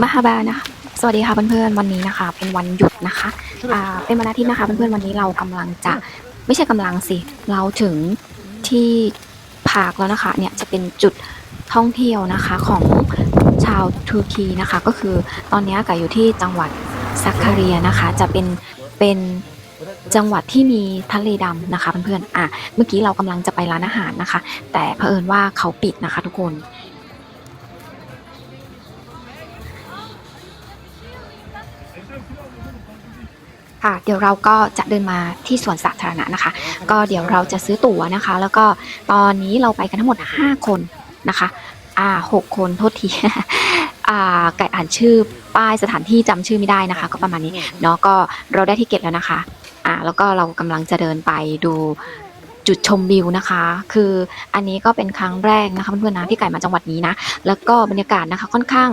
มหาบานะคะสวัสดีค่ะเพื่อนๆวันนี้นะคะ เป็นวันหยุดนะคะอ่าเป็นวันอาทิตย์นะคะเพื่อนๆวันนี้เรากำลังจะไม่ใช่กำลังสิ เราถึงที่พาร์คแล้วนะคะเนี่ยจะเป็นจุดท่องเที่ยวนะคะของชาวทูรกีนะคะ ก็คือตอนนี้ไก่อยู่ที่จังหวัดซักคาเรียนะคะ จะเป็นเป็นจังหวัดที่มีทะเลดำนะคะเพื่อนๆอะเมื่อกี้เรากำลังจะไปร้านอาหารนะคะ แต่เผอิญว่าเขาปิดนะคะทุกคน ค่ะเดี๋ยวเราก็จะเดินมาที่สวนสาธารณะนะคะ ก็เดี๋ยวเราจะซื้อตั๋วนะคะ แล้วก็ตอนนี้เราไปกันทั้งหมด 5 คนนะคะ อ่าหกคนโทษทีอ่าไก่อ่านชื่อป้ายสถานที่จำชื่อไม่ได้นะคะ ก็ประมาณนี้เนาะก็เราได้ที่เก็ตแล้วนะคะ อ่าแล้วก็เรากำลังจะเดินไปดู จุดชมวิวนะคะ คืออันนี้ก็เป็นครั้งแรกนะคะเพื่อนๆนะที่ไก่มาจังหวัดนี้นะ แล้วก็บรรยากาศนะคะค่อนข้าง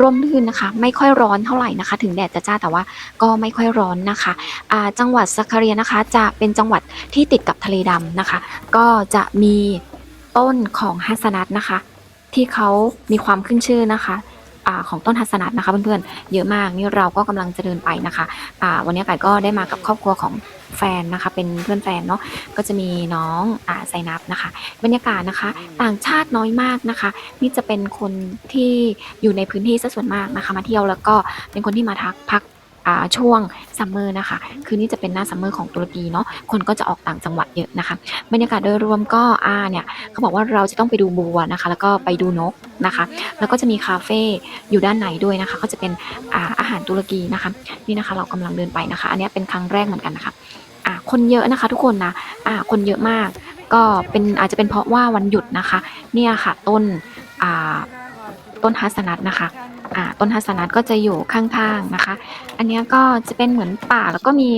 ร่มรื่นนะคะ ไม่ค่อยร้อนเท่าไหร่นะคะ ถึงแดดจะจ้าแต่ว่าก็ไม่ค่อยร้อนนะคะอ่าจังหวัดสักคาเรียนะคะ จะเป็นจังหวัดที่ติดกับทะเลดำนะคะ ก็จะมีต้นของฮัสนัทนะคะ ที่เขามีความขึ้นชื่อนะคะ อของต้นทัศนัทนะคะ เพื่อนๆ เยอะมากนี่เราก็กำลังจะเดินไปนะคะะวันนี้ไก่ก็ได้มากับครอบครัวของแฟนนะคะ เป็นเพื่อนแฟนเนาะก็จะมีน้องอ่าไซนับนะคะ บรรยากาศนะคะ ต่างชาติน้อยมากนะคะ นี่จะเป็นคนที่อยู่ในพื้นที่ซะส่วนมากนะคะ มาเที่ยวแล้วก็เป็นคนที่มาทักพัก ช่วงซัมเมอร์นะคะคือนี่จะเป็นหน้าซัมเมอร์ของตุรกีเนาะคนก็จะออกต่างจังหวัดเยอะนะคะบรรยากาศโดยรวมก็อาเนี่ยเขาบอกว่าเราจะต้องไปดูบัวนะคะ แล้วก็ไปดูนกนะคะ แล้วก็จะมีคาเฟ่อยู่ด้านในด้วยนะคะ ก็จะเป็นอาอาหารตุรกีนะคะนี่นะคะ เรากำลังเดินไปนะคะ อันนี้เป็นครั้งแรกเหมือนกันนะคะอ่าคนเยอะนะคะ ทุกคนนะอ่าคนเยอะมาก ก็เป็นอาจจะเป็นเพราะว่าวันหยุดนะคะ เนี่ยค่ะต้นอ่าต้นฮัสนัทนะคะ อ่าต้นฮัสนัทก็จะอยู่ข้างๆนะคะ อันนี้ก็จะเป็นเหมือนป่าแล้วก็มี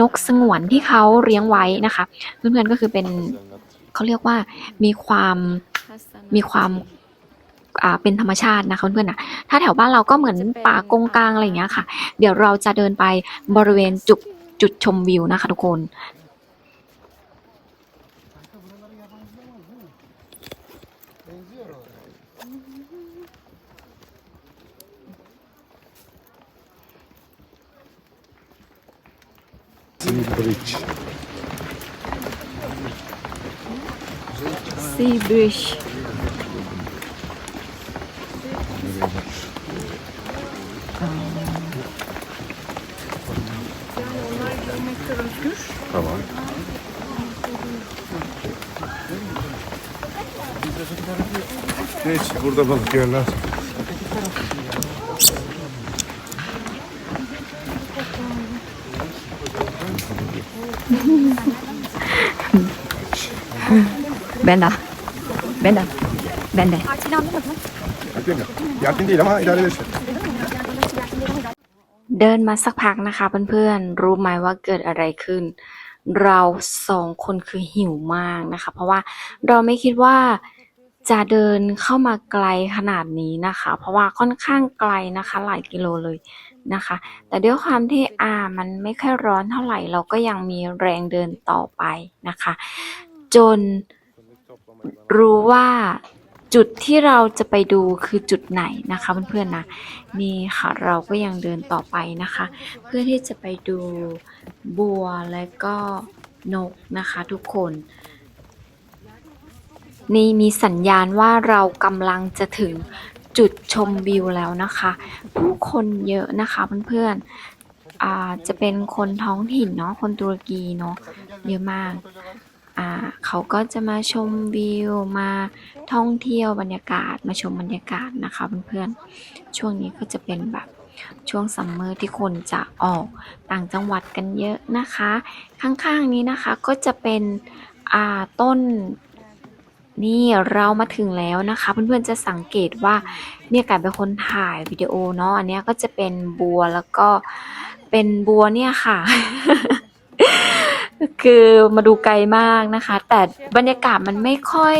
นกสงวนที่เขาเลี้ยงไว้นะคะ เพื่อนๆก็คือเป็นเขาเรียกว่ามีความมีความอ่าเป็นธรรมชาตินะคะเพื่อนๆนะถ้าแถวบ้านเราก็เหมือนป่ากงกลางอะไรอย่างเงี้ยค่ะ เดี๋ยวเราจะเดินไปบริเวณจุดจุดชมวิวนะคะทุกคน Bridge. Sea Bridge Tamam. Geç burada balık yerler. Ben de. Ben de. Ben de. Yakın, yakın değil ama idare edersin. เดินมาสักพักนะคะเพื่อนๆ รู้ไหมว่าเกิดอะไรขึ้น เราสองคนคือหิวมากนะคะ เพราะว่าเราไม่คิดว่าจะเดินเข้ามาไกลขนาดนี้นะคะ เพราะว่าค่อนข้างไกลนะคะ หลายกิโลเลยนะคะ แต่ด้วยความที่อ่ามันไม่ค่อยร้อนเท่าไหร่ เราก็ยังมีแรงเดินต่อไปนะคะ จน รู้ว่าจุดที่เราจะไปดูคือจุดไหนนะคะเพื่อนๆนะนี่ค่ะเราก็ยังเดินต่อไปนะคะ เพื่อที่จะไปดูบัวและก็นกนะคะทุกคน นี่มีสัญญาณว่าเรากำลังจะถึงจุดชมวิวแล้วนะคะ ผู้คนเยอะนะคะเพื่อนๆอ่าจะเป็นคนท้องถิ่นเนาะคนตุรกีเนาะเยอะมาก อ่าเขาก็จะมาชมวิว มาท่องเที่ยวบรรยากาศมาชมบรรยากาศนะคะเพื่อนๆช่วงนี้ก็จะเป็นแบบช่วงซัมเมอร์ที่คนจะออกต่างจังหวัดกันเยอะนะคะ ข้างๆนี้นะคะก็จะเป็นอ่าต้นนี่เรามาถึงแล้วนะคะ เพื่อนๆจะสังเกตว่าเนี่ยกลายเป็นคนถ่ายวิดีโอเนาะอันนี้ก็จะเป็นบัวแล้วก็เป็นบัวเนี่ยค่ะ คือมาดูไกลมากนะคะ แต่บรรยากาศมันไม่ค่อย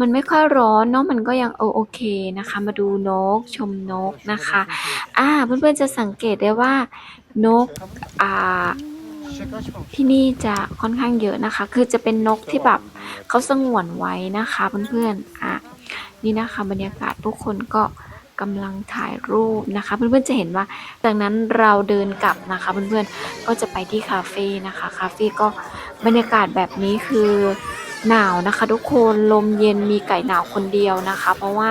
มันไม่ค่อยร้อนเนาะมันก็ยังเออโอเคนะคะ มาดูนกชมนกนะคะ อ่าเพื่อนๆจะสังเกตได้ว่านกอ่าที่นี่จะค่อนข้างเยอะนะคะ คือจะเป็นนกที่แบบเขาสงวนไว้นะคะเพื่อนๆอะนี่นะคะบรรยากาศทุกคนก็ กำลังถ่ายรูปนะคะ เพื่อนๆจะเห็นว่าจากนั้นเราเดินกลับนะคะ เพื่อนๆก็จะไปที่คาเฟ่นะคะคาเฟ่ก็บรรยากาศแบบนี้คือหนาวนะคะทุกคนลมเย็นมีไก่หนาวคนเดียวนะคะ เพราะว่า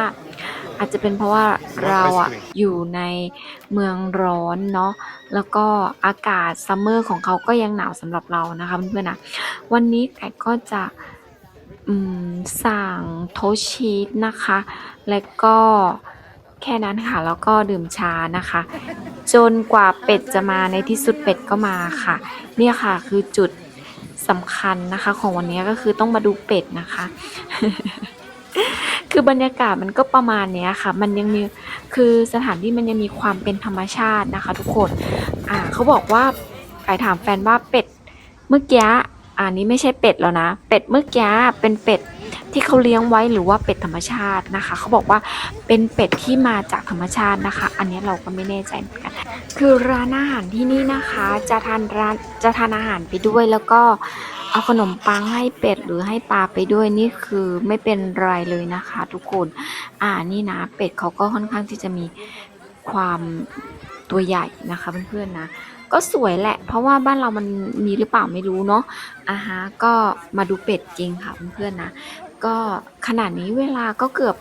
อาจจะเป็นเพราะว่าเราอะอยู่ในเมืองร้อนเนาะแล้วก็อากาศซัมเมอร์ของเขาก็ยังหนาวสำหรับเรานะคะเพื่อนๆนะวันนี้ไก่ก็จะสั่งโทส์ชีสนะคะ แล้วก็ แค่นั้นค่ะ แล้วก็ดื่มชานะคะ จนกว่าเป็ดจะมาในที่สุดเป็ดก็มาค่ะ เนี่ยค่ะคือจุดสำคัญนะคะ ของวันนี้ก็คือต้องมาดูเป็ดนะคะ คือบรรยากาศมันก็ประมาณเนี้ยค่ะ มันยังมีคือสถานที่มันยังมีความเป็นธรรมชาตินะคะ ทุกคนอ่าเขาบอกว่าไก่ถามแฟนว่าเป็ดเมื่อกี้อันนี้ไม่ใช่เป็ดแล้วนะ เป็ดเมื่อกี้เป็นเป็ด ที่เขาเลี้ยงไว้หรือว่าเป็ดธรรมชาตินะคะเขาบอกว่าเป็นเป็ดที่มาจากธรรมชาตินะคะ อันนี้เราก็ไม่แน่ใจเหมือนกันคือร้านอาหารที่นี่นะคะ จะทานร้านจะทานอาหารไปด้วยแล้วก็เอาขนมปังให้เป็ดหรือให้ปลาไปด้วยนี่คือไม่เป็นไรเลยนะคะ ทุกคนอ่านี่นะเป็ดเขาก็ค่อนข้างที่จะมีความตัวใหญ่นะคะเพื่อนๆนะก็สวยแหละ เพราะว่าบ้านเรามันมีหรือเปล่าไม่รู้เนาะอ่าฮะก็มาดูเป็ดจริงค่ะเพื่อนๆนะ ก็ขนาดนี้เวลาก็เกือบ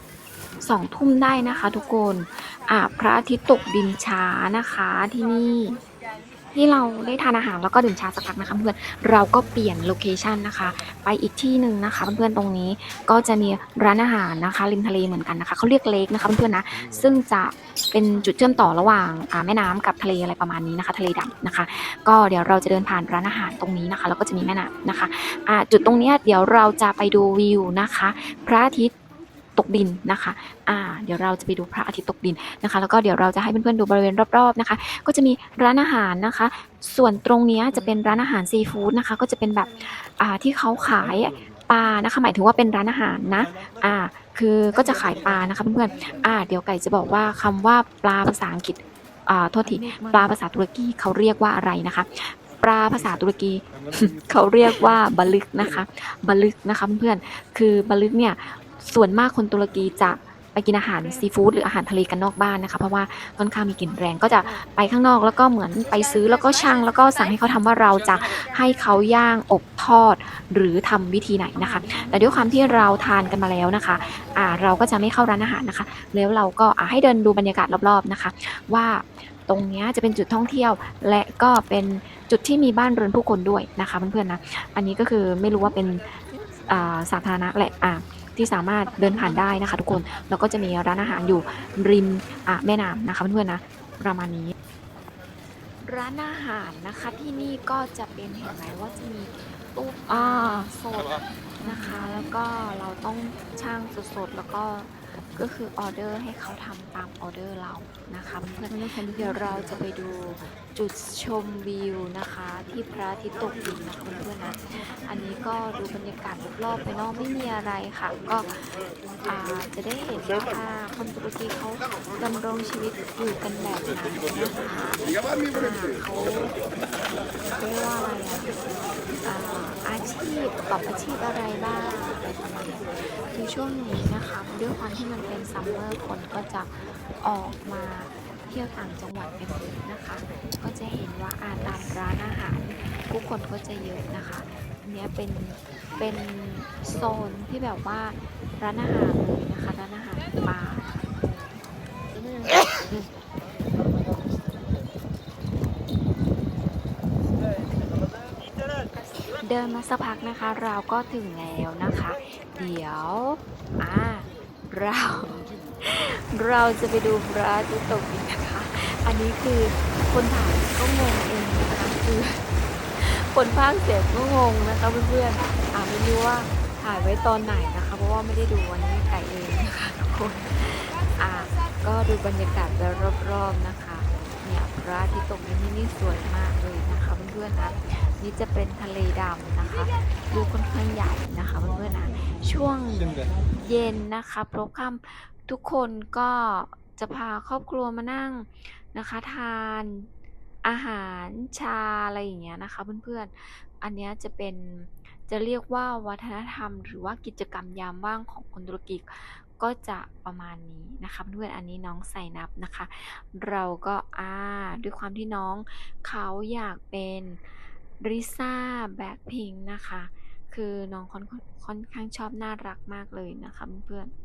สองทุ่มได้นะคะทุกคน อ่าพระอาทิตย์ตกดินช้านะคะที่นี่ ที่เราได้ทานอาหารแล้วก็ดื่มชาสักพักนะคะเพื่อนเราก็เปลี่ยนโลเคชันนะคะ ไปอีกที่หนึ่งนะคะเพื่อนๆตรงนี้ก็จะมีร้านอาหารนะคะริมทะเลเหมือนกันนะคะเขาเรียกเลกนะคะเพื่อนๆนะซึ่งจะเป็นจุดเชื่อมต่อระหว่างแม่น้ำกับทะเลอะไรประมาณนี้นะคะ ทะเลดำนะคะ ก็เดี๋ยวเราจะเดินผ่านร้านอาหารตรงนี้นะคะ แล้วก็จะมีแม่น้ำนะคะอ่าจุดตรงนี้เดี๋ยวเราจะไปดูวิวนะคะ พระอาทิตย์ ตกดินนะคะอ่าเดี๋ยวเราจะไปดูพระอาทิตย์ตกดินนะคะ แล้วก็เดี๋ยวเราจะให้เพื่อนๆดูบริเวณรอบๆนะคะ ก็จะมีร้านอาหารนะคะ ส่วนตรงนี้จะเป็นร้านอาหารซีฟู้ดนะคะ ก็จะเป็นแบบอ่าที่เขาขายปลานะคะหมายถึงว่าเป็นร้านอาหารนะอ่าคือก็จะขายปลานะคะเพื่อนๆอ่าเดี๋ยวไก่จะบอกว่าคำว่าปลาภาษาอังกฤษอ่าโทษทีปลาภาษาตุรกีเขาเรียกว่าอะไรนะคะปลาภาษาตุรกีเขาเรียกว่าบาลึกนะคะบาลึกนะคะเพื่อนๆคือบาลึกเนี่ย ส่วนมากคนตุรกีจะไปกินอาหารซีฟู้ดหรืออาหารทะเลกันนอกบ้านนะคะ เพราะว่าค่อนข้างมีกลิ่นแรงก็จะไปข้างนอกแล้วก็เหมือนไปซื้อแล้วก็ช่างแล้วก็สั่งให้เขาทำว่าเราจะให้เขาย่างอบทอดหรือทำวิธีไหนนะคะ แต่ด้วยความที่เราทานกันมาแล้วนะคะอ่าเราก็จะไม่เข้าร้านอาหารนะคะ แล้วเราก็ให้เดินดูบรรยากาศรอบๆนะคะ ว่าตรงนี้จะเป็นจุดท่องเที่ยว และก็เป็นจุดที่มีบ้านเรือนผู้คนด้วยนะคะเพื่อนๆนะอันนี้ก็คือไม่รู้ว่าเป็นสาธารณะแหละอ่า ที่สามารถเดินผ่านได้นะคะ ทุกคน แล้วก็จะมีร้านอาหารอยู่ริมแม่น้ำนะคะเพื่อนๆนะประมาณนี้ ร้านอาหารนะคะที่นี่ก็จะเป็นเห็นไหมว่าจะมีตู้ปลาสดนะคะ แล้วก็เราต้องช่างสดๆแล้วก็ก็คือออเดอร์ให้เขาทำตามออเดอร์เรานะคะเพื่อนๆเดี๋ยวเราจะไปดูจุดชมวิวนะคะ ที่พระอาทิตย์ตกดินนะคะเพื่อนๆนะ อันนี้ก็ดูบรรยากาศรอบๆไปเนอกไม่มีอะไรค่ะ ก็จะได้เห็นว่าคนตุรกีเขาดำรงชีวิตอยู่กันแบบไหนนะคะเขาเรียกว่าอะไรอะอาชีพประกอบอาชีพอะไรบ้างอะไรประมาณนี้คือช่วงนี้นะคะด้วยความที่มันเป็นซัมเมอร์คนก็จะออกมาเที่ยวต่างจังหวัดกันเยอะนะคะก็จะ เห็นว่าอาตามร้านอาหารผู้คนก็จะเยอะนะคะอันเนี้ยเป็นเป็นโซนที่แบบว่าร้านอาหารเลยนะคะร้านอาหารปลาเดินมาสักพักนะคะ เราก็ถึงแล้วนะคะ เดี๋ยวอ่าเรา เราจะไปดูพระอาทิตย์ตกดินนะคะ อันนี้คือ คนถ่ายก็งงเองนะคะคือคนพากย์เสียงก็งงนะคะเพื่อนๆอ่าไม่รู้ว่าถ่ายไว้ตอนไหนนะคะ เพราะว่าไม่ได้ดูวันนี้ไก่เองนะคะทุกคนอ่าก็ดูบรรยากาศไปรอบๆนะคะเนี่ยพระอาทิตย์ตกดินที่นี่สวยมากเลยนะคะเพื่อนๆนะนี่จะเป็นทะเลดำนะคะดูค่อนข้างใหญ่นะคะเพื่อนๆนะช่วงเย็นนะคะพบค่ำทุกคนก็จะพาครอบครัวมานั่ง นะคะ ทานอาหารชาอะไรอย่างเงี้ยนะคะเพื่อนๆ อันเนี้ยจะเป็นจะเรียกว่าวัฒนธรรม หรือว่ากิจกรรมยามว่างของคนตุรกีก็จะประมาณนี้นะคะเพื่อนๆอันนี้น้องใส่นับนะคะ เราก็อ่าด้วยความที่น้องเขาอยากเป็นริซ่าแบ็คพิงนะคะ คือน้องค่อนค่อนข้างชอบน่ารักมากเลยนะคะเพื่อนๆ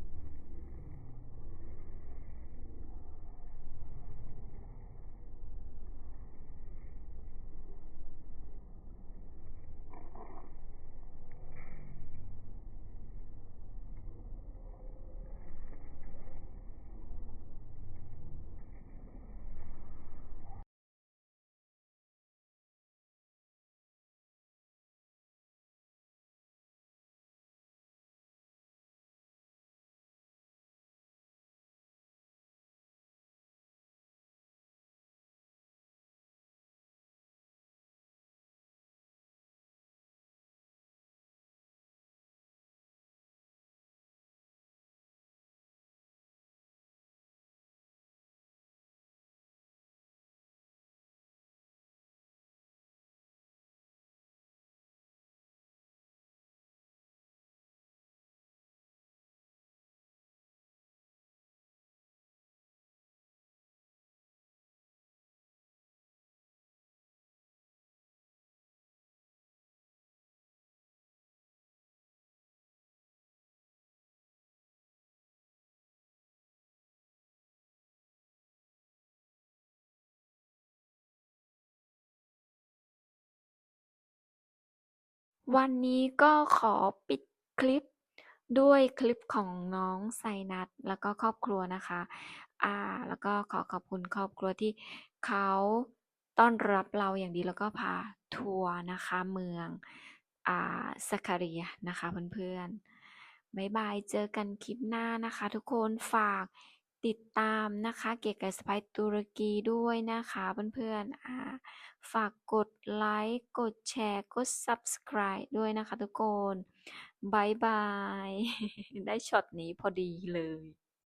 วันนี้ก็ขอปิดคลิปด้วยคลิปของน้องไซนัทแล้วก็ครอบครัวนะคะ อ่า แล้วก็ขอขอบคุณครอบครัวที่เขาต้อนรับเราอย่างดีแล้วก็พาทัวร์นะคะเมือง อ่าสักเรียนะคะเพื่อนๆบ๊ายบายเจอกันคลิปหน้านะคะ ทุกคนฝากติดตามนะคะ เก๋ไก่สไปซ์ตุรกีด้วยนะคะเพื่อนๆอ่า ฝากกดไลค์ กดแชร์ กด subscribe ด้วยนะคะทุกคนบายบาย ได้ช็อตนี้พอดีเลย